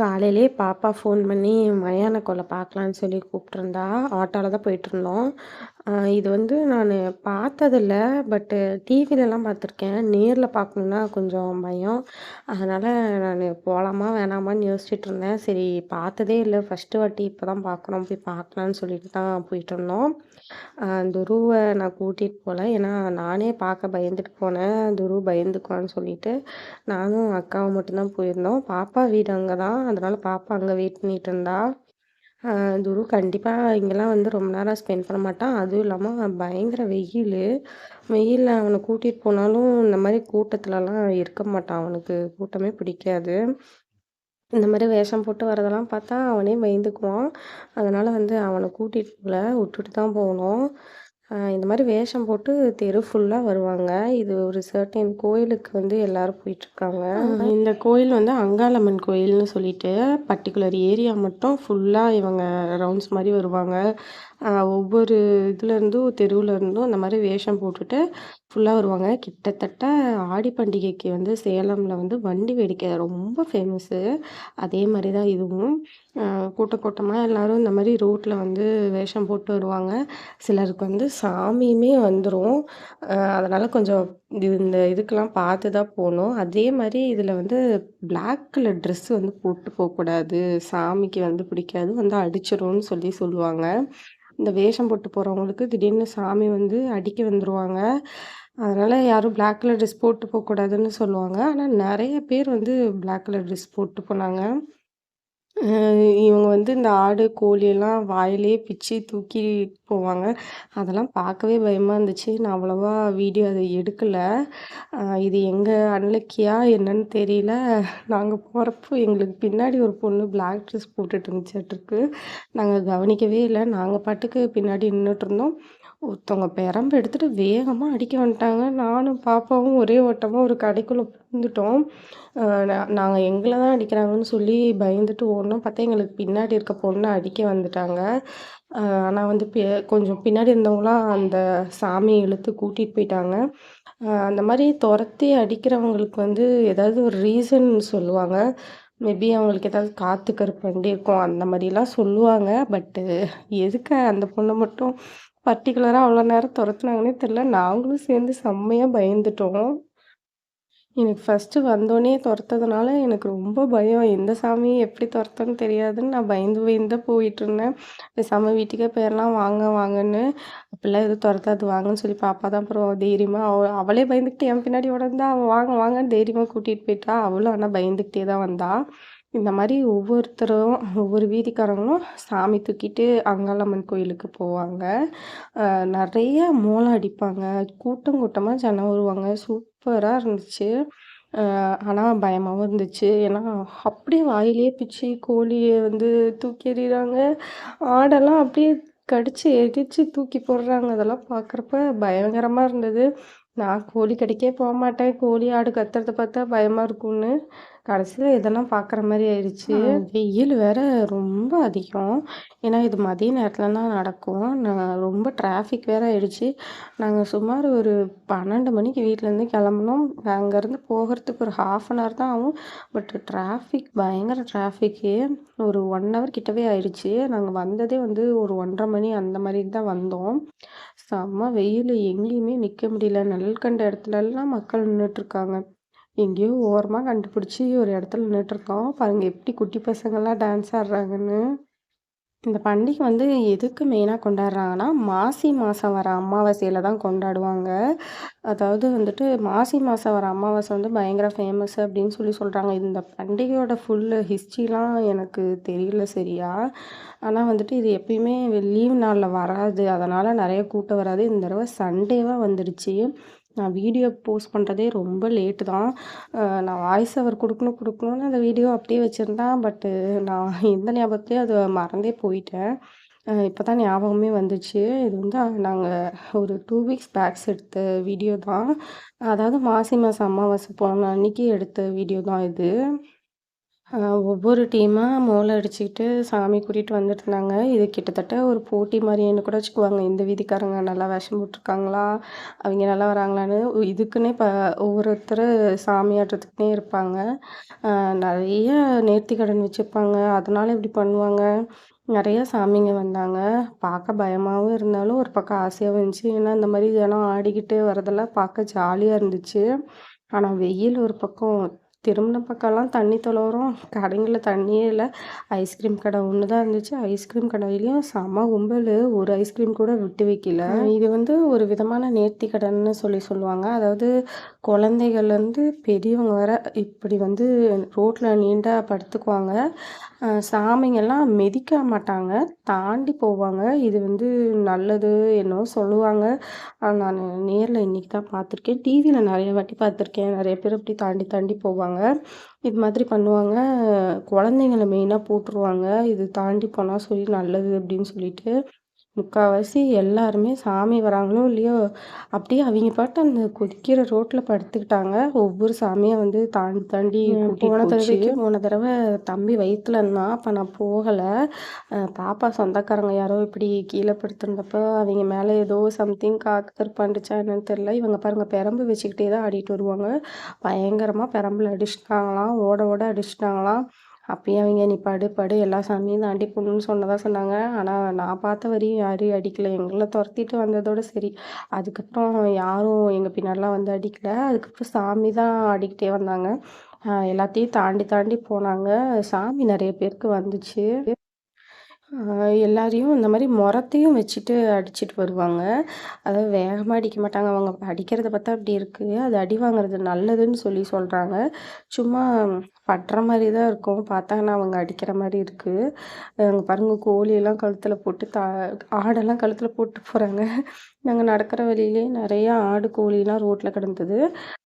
காலையிலே பாப்பா ஃபோன் பண்ணி மயான கொலை பார்க்கலான்னு சொல்லி கூப்பிட்ருந்தா ஆட்டோவில் தான் போயிட்டுருந்தோம் இது வந்து நான் பார்த்ததில்ல பட்டு டிவிலலாம் பார்த்துருக்கேன். நேரில் பார்க்கணுன்னா கொஞ்சம் பயம். அதனால் நான் போகலாமா வேணாமான்னு யோசிச்சுட்டு இருந்தேன். சரி பார்த்ததே இல்லை. ஃபஸ்ட்டு வாட்டி இப்போ தான் பார்க்குறோம் போய் பார்க்கலான்னு சொல்லிட்டு தான் போயிட்டுருந்தோம் துருவை நான் கூட்டிகிட்டு போகல ஏன்னா நானே பார்க்க பயந்துட்டு போனேன். துரு பயந்துக்குவான்னு சொல்லிட்டு நானும் அக்காவும் மட்டும்தான் போயிருந்தோம். பாப்பா வீடு அங்கே தான் அதனால் பாப்பா அங்கே வெயிட் பண்ணிகிட்டு இருந்தா. துரு கண்டிப்பாக இங்கெல்லாம் வந்து ரொம்ப நேரம் ஸ்பெண்ட் பண்ண மாட்டான். அதுவும் இல்லாமல் பயங்கர வெயில். வெயிலில் அவனை கூட்டிகிட்டு போனாலும் இந்த மாதிரி கூட்டத்துலலாம் இருக்க மாட்டான். அவனுக்கு கூட்டமே பிடிக்காது. இந்த மாதிரி வேஷம் போட்டு வரதெல்லாம் பார்த்தா அவனே பயந்துக்குவான். அதனால் வந்து அவனை கூட்டிகிட்டு போகல விட்டுட்டு தான் போகணும். இந்த மாதிரி வேஷம் போட்டு தெரு ஃபுல்லாக வருவாங்க. இது ஒரு சர்டைன் கோயிலுக்கு வந்து எல்லோரும் போயிட்டுருக்காங்க. இந்த கோயில் வந்து அங்காளம்மன் கோயில்னு சொல்லிட்டு பர்டிகுலர் ஏரியா மட்டும் ஃபுல்லாக இவங்க ரவுண்ட்ஸ் மாதிரி வருவாங்க. ஒவ்வொரு இதுலேருந்தும் தெருவில் இருந்தும் அந்த மாதிரி வேஷம் போட்டுட்டு ஃபுல்லாக வருவாங்க. கிட்டத்தட்ட ஆடி பண்டிகைக்கு வந்து சேலமில் வந்து வண்டி வேடிக்கை ரொம்ப ஃபேமஸ்ஸு அதே மாதிரி தான் இதுவும். கூட்ட கூட்டமாக எல்லோரும் இந்த மாதிரி ரோட்டில் வந்து வேஷம் போட்டு வருவாங்க. சிலருக்கு வந்து சாமியுமே வந்துடும் அதனால் கொஞ்சம் இது இந்த இதுக்கெல்லாம் பார்த்து தான் போகணும். அதே மாதிரி இதில் வந்து பிளாக் கலர் ட்ரெஸ்ஸு வந்து போட்டு போகக்கூடாது சாமிக்கு வந்து பிடிக்காது வந்து அடிச்சிடும்னு சொல்லி சொல்லுவாங்க. இந்த வேஷம் போட்டு போகிறவங்களுக்கு திடீர்னு சாமி வந்து அடிக்க வந்துடுவாங்க அதனால் யாரும் பிளாக் கலர் ட்ரெஸ் போட்டு போகக்கூடாதுன்னு சொல்லுவாங்க. ஆனால் நிறைய பேர் வந்து பிளாக் கலர் ட்ரெஸ் போட்டு போனாங்க. இவங்க வந்து இந்த ஆடு, கோழியெல்லாம் வாயிலேயே பிச்சு தூக்கி போவாங்க. அதெல்லாம் பார்க்கவே பயமாக இருந்துச்சு. நான் அவ்வளோவா வீடியோ அதை எடுக்கலை இது எங்கள் அன்லக்கியா என்னன்னு தெரியல. நாங்கள் போகிறப்போ எங்களுக்கு பின்னாடி ஒரு பொண்ணு பிளாக் ட்ரெஸ் போட்டுட்டு இருந்துச்சாட்ருக்கு. நாங்கள் கவனிக்கவே இல்லை நாங்கள் பாட்டுக்கு பின்னாடி நின்னுட்ருந்தோம். ஒருத்தவங்க பெரம்பு எடுத்துகிட்டு வேகமாக அடிக்க வந்துட்டாங்க. நானும் பாப்பாவும் ஒரே ஓட்டமாக ஒரு கடைக்குள்ளே புகுந்துட்டோம். நாங்கள் எங்களை தான் அடிக்கிறாங்கன்னு சொல்லி பயந்துட்டு ஓடணும் பார்த்தா எங்களுக்கு பின்னாடி இருக்க பொண்ணை அடிக்க வந்துட்டாங்க. ஆனால் வந்து கொஞ்சம் பின்னாடி இருந்தவங்களாம் அந்த சாமியை இழுத்து கூட்டிகிட்டு போயிட்டாங்க. அந்த மாதிரி துரத்தி அடிக்கிறவங்களுக்கு வந்து ஏதாவது ஒரு ரீசன் சொல்லுவாங்க. மேபி அவங்களுக்கு ஏதாவது காத்து கருப்பண்டி இருக்கும். அந்த மாதிரிலாம் சொல்லுவாங்க. பட்டு எதுக்கு அந்த பொண்ணை மட்டும் பர்டிகுலராக அவ்வளோ நேரம் துரத்துனாங்கன்னே தெரில நாங்களும் சேர்ந்து செம்மையாக பயந்துட்டோம். எனக்கு ஃபஸ்ட்டு வந்தோடனே துரத்ததுனால எனக்கு ரொம்ப பயம். எந்த சாமி எப்படி துரத்தன்னு தெரியாதுன்னு நான் பயந்து பயந்து தான் போயிட்டுருந்தேன் பேசாமல் வீட்டுக்கே போயிடலாம் வாங்க வாங்கன்னு. அப்படிலாம் எதுவும் துரத்தாது. வாங்கன்னு சொல்லி பாப்பா தான் அப்புறம் தைரியமாக அவ அவளே பயந்துக்கிட்டு என் பின்னாடி உடந்தா அவள் வாங்க வாங்கன்னு தைரியமாக கூட்டிகிட்டு போயிட்டா. அவளும் ஆனால் பயந்துக்கிட்டே தான் வந்தாள் இந்த மாதிரி ஒவ்வொருத்தரும் ஒவ்வொரு வீதிக்காரங்களும் சாமி தூக்கிட்டு அங்காளம்மன் கோயிலுக்கு போவாங்க. நிறைய மோளம் அடிப்பாங்க. கூட்டம் கூட்டமாக ஜனம் வருவாங்க. சூப்பராக இருந்துச்சு. ஆனால் பயமாகவும் இருந்துச்சு. ஏன்னா அப்படியே வாயிலேயே பிச்சு கோழியை வந்து தூக்கி எறிகிறாங்க ஆடெல்லாம் அப்படியே கடிச்சு எரிச்சு தூக்கி போடுறாங்க. அதெல்லாம் பார்க்குறப்ப பயங்கரமாக இருந்தது. நான் கோழி கடைக்கே போக மாட்டேன். கோழி ஆடு கத்துறத பார்த்தா பயமாக இருக்கும்னு. கடைசியில் இதெல்லாம் பார்க்குற மாதிரி ஆயிடுச்சு. வெயில் வேற ரொம்ப அதிகம். ஏன்னா இது மதிய நேரத்தில் தான் நடக்கும். நான் ரொம்ப டிராஃபிக் வேற ஆயிடுச்சு. நாங்கள் சுமார் ஒரு பன்னெண்டு மணிக்கு வீட்டிலேருந்து கிளம்புனோம். அங்கேருந்து போகிறதுக்கு ஒரு ஹாஃப் அன் ஹவர் தான் ஆகும். பட் டிராஃபிக் பயங்கர டிராஃபிக்கு ஒரு ஒன் ஹவர் கிட்டவே ஆயிடுச்சு. நாங்கள் வந்ததே வந்து ஒரு ஒன்றரை மணி அந்த மாதிரி தான் வந்தோம். செம்ம வெயில். எங்கேயுமே நிற்க முடியல. நெல் கண்ட இடத்துலலாம் மக்கள் நின்றுட்டுருக்காங்க எங்கேயோ ஓரமாக கண்டுபிடிச்சி ஒரு இடத்துல நின்றுட்டுருக்கோம் பாருங்கள் எப்படி குட்டி பசங்கள்லாம் டான்ஸ் ஆடுறாங்கன்னு. இந்த பண்டிகை வந்து எதுக்கு மெயினாக கொண்டாடுறாங்கன்னா மாசி மாதம் வர அமாவாசையில் தான் கொண்டாடுவாங்க. அதாவது வந்துட்டு மாசி மாதம் வர அமாவாசை வந்து பயங்கர ஃபேமஸ் அப்படின்னு சொல்லி சொல்கிறாங்க இந்த பண்டிகையோட ஃபுல்லு ஹிஸ்ட்ரிலாம் எனக்கு தெரியல சரியா. ஆனால் வந்துட்டு இது எப்பயுமே லீவ் நாளில் வராது. அதனால் நிறைய கூட்டம் வராது. இந்த தடவை சண்டேவாக வந்துடுச்சு நான் வீடியோ போஸ்ட் பண்ணுறதே ரொம்ப லேட்டு தான். நான் வாய்ஸ் அவர் கொடுக்கணும் கொடுக்கணுன்னு அந்த வீடியோ அப்படியே வச்சுருந்தேன் பட்டு நான் எந்த ஞாபகத்துலேயும் அதை மறந்தே போயிட்டேன். இப்போ தான் ஞாபகமே வந்துச்சு. இது வந்து நாங்கள் ஒரு டூ வீக்ஸ் பேக்ஸ் எடுத்த வீடியோ தான். அதாவது மாசி மாதம் அமாவாசை போன அன்னைக்கு எடுத்த வீடியோ தான் இது. ஒவ்வொரு டீமாக மோளம் அடிச்சுக்கிட்டு சாமி கூட்டிட்டு வந்துட்டுருந்தாங்க. இது கிட்டத்தட்ட ஒரு போட்டி மாதிரின்னு கூட வச்சுக்குவாங்க. இந்த வீதிக்காரங்க நல்லா வேஷம் போட்டிருக்காங்களா அவங்க நல்லா வராங்களான்னு. இதுக்குன்னே ப ஒவ்வொருத்தர் சாமி ஆடுறதுக்குன்னே இருப்பாங்க. நிறைய நேர்த்தி நேர்த்திக்கடன் வச்சுருப்பாங்க அதனால இப்படி பண்ணுவாங்க. நிறைய சாமிங்க வந்தாங்க. பார்க்க பயமாகவும் இருந்தாலும், ஒரு பக்கம் ஆசையாகவும் இருந்துச்சு. ஏன்னா, இந்த மாதிரி ஜனம் ஆடிக்கிட்டு வரதெல்லாம் பார்க்க ஜாலியாக இருந்துச்சு. ஆனால் வெயில் ஒரு பக்கம் திரும்புன பக்கம்லாம் தண்ணி தொளவுறோம். கடைங்கள்ல தண்ணியே இல்ல. ஐஸ்கிரீம் கடை ஒண்ணு தான் இருந்துச்சு. ஐஸ்கிரீம் கடையிலயும் செம கும்பலு. ஒரு ஐஸ்கிரீம் கூட விட்டு வைக்கல. இது வந்து ஒரு விதமான நேர்த்திக்கடன்னு சொல்லி சொல்லுவாங்க. அதாவது குழந்தைகள்லேருந்து பெரியவங்க வர இப்படி வந்து ரோட்ல நீண்டா படுத்துக்குவாங்க. சாமிங்கெல்லாம் மிதிக்க மாட்டாங்க. தாண்டி போவாங்க. இது வந்து நல்லது என்னவோ சொல்லுவாங்க. நானு நேர்ல இன்னைக்கு தான் பார்த்துருக்கேன். டிவில நெறைய வாட்டி பார்த்துருக்கேன். நெறைய பேர் இப்படி தாண்டி தாண்டி போவாங்க. இது மாதிரி பண்ணுவாங்க. குழந்தைங்கள மெயினாக போட்டுருவாங்க. இது தாண்டி போனால் சொல்லி நல்லது அப்படின்னு சொல்லிட்டு. முக்காவாசி எல்லாருமே சாமி வராங்களோ இல்லையோ, அப்படியே அவிங்க பாட்டு அந்த கொதிக்கிற ரோட்ல படுத்துக்கிட்டாங்க. ஒவ்வொரு சாமியா வந்து தாண்டி தாண்டி போன தடவைக்கு போன தடவ தம்பி வயித்துல இருந்தான். அப்ப நான் போகல. பாப்பா சொந்தக்காரங்க யாரோ இப்படி கீழ படுத்திருந்தப்போ, அவிங்க மேல ஏதோ சம்திங் காத்து கருப்பாண்டுச்சா என்னன்னு தெரியல. இவங்க பாருங்க பெரம்பு வச்சுக்கிட்டே தான் ஆடிட்டு வருவாங்க. பயங்கரமா பெரம்புல அடிச்சுட்டாங்களாம். ஓட ஓட அடிச்சுட்டாங்களாம். அப்பயும் அவங்க "நீ படு படு எல்லா சாமியும் தாண்டி போணும்னு" சொன்னதாக சொன்னாங்க. ஆனால் நான் பார்த்த வரையும் யாரும் அடிக்கலை எங்களை துரத்திட்டு வந்ததோட சரி. அதுக்கப்புறம் யாரும் எங்கள் பின்னாடிலாம் வந்து அடிக்கலை அதுக்கப்புறம் சாமி தான் ஆடிக்கிட்டே வந்தாங்க. எல்லாத்தையும் தாண்டி தாண்டி போனாங்க. சாமி நிறைய பேருக்கு வந்துச்சு. எல்லாரையும் இந்த மாதிரி முரத்தையும் வச்சுட்டு அடிச்சுட்டு வருவாங்க. அதாவது வேகமாக அடிக்க மாட்டாங்க. அவங்க அடிக்கிறத பார்த்தா அப்படி இருக்குது அது அடி வாங்குறது நல்லதுன்னு சொல்லி சொல்கிறாங்க சும்மா பட்டுற மாதிரி தான் இருக்கும். பார்த்தாங்கன்னா அவங்க அடிக்கிற மாதிரி இருக்குது அங்கே பாருங்கள் கோழியெல்லாம் கழுத்தில் போட்டு தா ஆடெல்லாம் கழுத்தில் போட்டு போகிறாங்க நாங்கள் நடக்கிற வழியிலேயே நிறையா ஆடு, கோழிலாம் ரோட்டில் கிடந்தது.